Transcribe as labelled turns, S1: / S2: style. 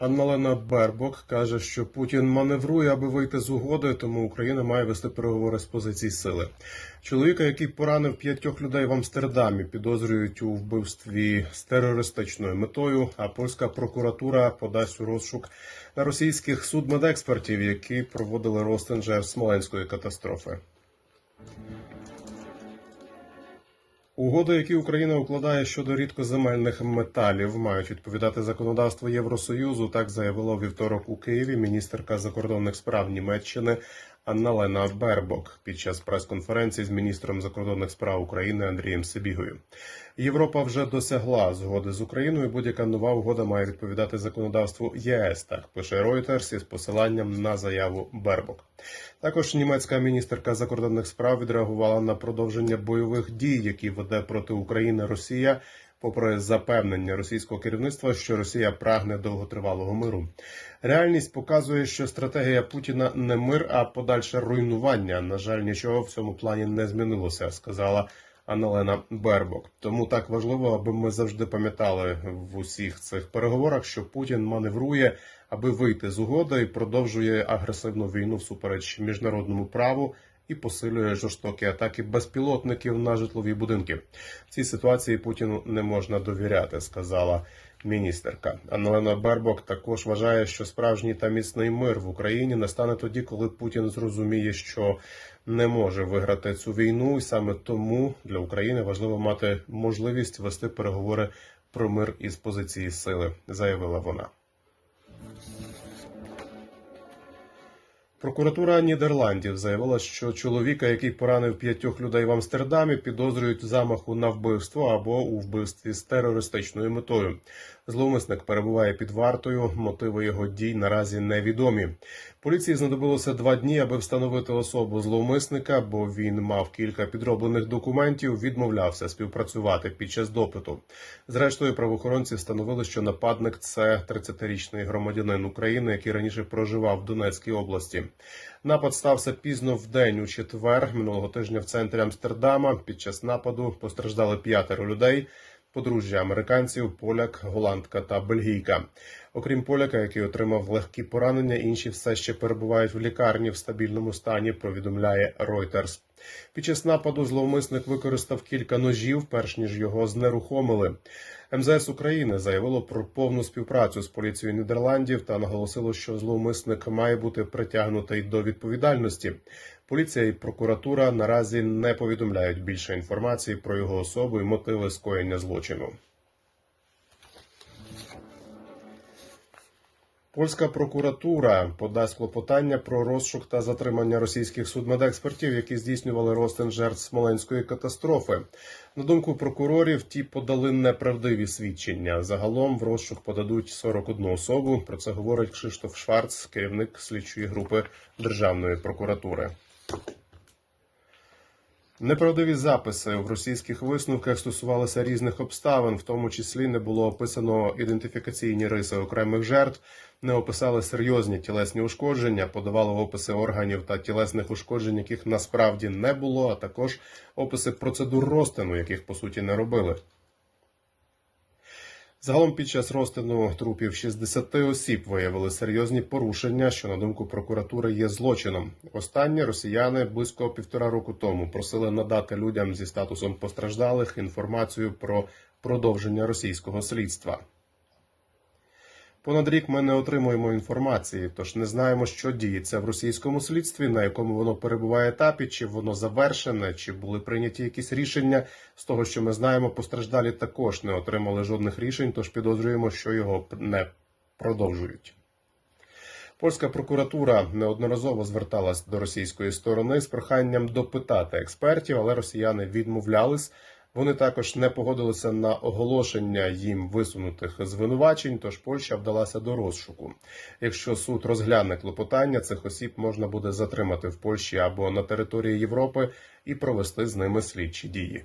S1: Анна-Лена Бербок каже, що Путін маневрує, аби вийти з угоди, тому Україна має вести переговори з позицій сили. Чоловіка, який поранив п'ятьох людей в Амстердамі, підозрюють у вбивстві з терористичною метою. А польська прокуратура подасть у розшук на російських судмедекспертів, які проводили розтин жертв смоленської катастрофи. Угоди, які Україна укладає щодо рідкоземельних металів, мають відповідати законодавству Євросоюзу. Так заявило вівторок у Києві міністерка закордонних справ Німеччини Анна-Лена Бербок під час прес-конференції з міністром закордонних справ України Андрієм Сибігою. Європа вже досягла згоди з Україною. Будь-яка нова угода має відповідати законодавству ЄС. Так пише Reuters із посиланням на заяву Бербок. Також німецька міністерка закордонних справ відреагувала на продовження бойових дій, які веде проти України Росія, попри запевнення російського керівництва, що Росія прагне довготривалого миру. Реальність показує, що стратегія Путіна не мир, а подальше руйнування. На жаль, нічого в цьому плані не змінилося, сказала. Анналена Бербок. Тому так важливо, аби ми завжди пам'ятали в усіх цих переговорах, що Путін маневрує, аби вийти з угоди і продовжує агресивну війну всупереч міжнародному праву і посилює жорстокі атаки безпілотників на житлові будинки. В цій ситуації Путіну не можна довіряти, сказала міністерка. Анналена Бербок також вважає, що справжній та міцний мир в Україні настане тоді, коли Путін зрозуміє, що не може виграти цю війну, і саме тому для України важливо мати можливість вести переговори про мир із позиції сили, заявила вона. Прокуратура Нідерландів заявила, що чоловіка, який поранив п'ятьох людей в Амстердамі, підозрюють замаху на вбивство або у вбивстві з терористичною метою. Зловмисник перебуває під вартою. Мотиви його дій наразі невідомі. Поліції знадобилося два дні, аби встановити особу зловмисника, бо він мав кілька підроблених документів, відмовлявся співпрацювати під час допиту. Зрештою, правоохоронці встановили, що нападник це 30-річний громадянин України, який раніше проживав в Донецькій області. Напад стався пізно в день у четвер минулого тижня в центрі Амстердама. Під час нападу постраждали п'ятеро людей. Подружжя американців, поляк, голландка та бельгійка. Окрім поляка, який отримав легкі поранення, інші все ще перебувають в лікарні в стабільному стані. Повідомляє Reuters. Під час нападу зловмисник використав кілька ножів, перш ніж його знерухомили. МЗС України заявило про повну співпрацю з поліцією Нідерландів та наголосило, що зловмисник має бути притягнутий до відповідальності. Поліція і прокуратура наразі не повідомляють більше інформації про його особу і мотиви скоєння злочину. Польська прокуратура подасть клопотання про розшук та затримання російських судмедекспертів, які здійснювали розтин жертв смоленської катастрофи. На думку прокурорів, ті подали неправдиві свідчення. Загалом в розшук подадуть 41 особу. Про це говорить Кшиштоф Шварц, керівник слідчої групи Державної прокуратури. Неправдиві записи в російських висновках стосувалися різних обставин, в тому числі не було описано ідентифікаційні риси окремих жертв, не описали серйозні тілесні ушкодження, подавали описи органів та тілесних ушкоджень, яких насправді не було, а також описи процедур розтину, яких по суті не робили. Загалом під час розтину трупів 60 осіб виявили серйозні порушення, що на думку прокуратури є злочином. Останні росіяни близько півтора року тому просили надати людям зі статусом постраждалих інформацію про продовження російського слідства. Понад рік ми не отримуємо інформації, тож не знаємо, що діється в російському слідстві, на якому воно перебуває етапі, чи воно завершене, чи були прийняті якісь рішення. З того, що ми знаємо, постраждалі також не отримали жодних рішень, тож підозрюємо, що його не продовжують. Польська прокуратура неодноразово зверталась до російської сторони з проханням допитати експертів, але росіяни відмовлялись. Вони також не погодилися на оголошення їм висунутих звинувачень, тож Польща вдалася до розшуку. Якщо суд розгляне клопотання, цих осіб можна буде затримати в Польщі або на території Європи і провести з ними слідчі дії.